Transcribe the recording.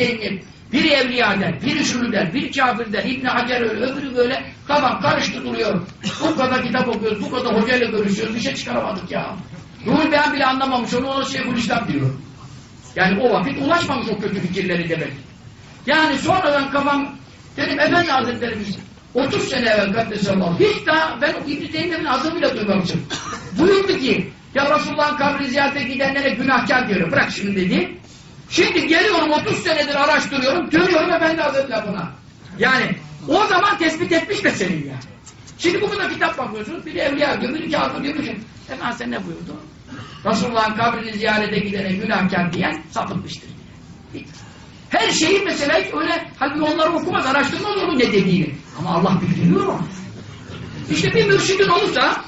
Teymiye, biri evliya der, biri şunu der, biri kafir der, İbn Hacer öyle, öbürü böyle, kafam karıştı duruyor. Bu kadar kitap okuyoruz, bu kadar hocayla görüşüyoruz, bir şey çıkaramadık ya. Ruhul Beyan bile anlamamış, onu ona Şeyhülislam diyor. Yani o vakit ulaşmamış o kötü fikirleri demek. Yani sonradan kafam, dedim Efendi Hazretlerimiz, 30 sene evvel Kaddesallahu, hiç daha ben İbn-i Teymiye'nin adını bile duymamışım. Buyurdu ki, ya Resulullah'ın kabri ziyarete gidenlere günahkar diyor, bırak şimdi dedi. Şimdi geliyorum 30 senedir araştırıyorum, dönüyorum Efendi Hazretleri buna. Yani o zaman tespit etmiş de senin yani. Şimdi bu kadar kitap bakıyorsunuz, biri evliya diyor, biri kâfir diyor, biri... Efendim sen ne buyurdu? Resulullah'ın kabrini ziyarete gidene günahkar diyen sapıtmıştır. Her şeyi mesela hiç öyle, halbuki onları okumaz, araştırmaz onu ne dediğini. Ama Allah bildiriyor onu. İşte bir mürşidin olursa,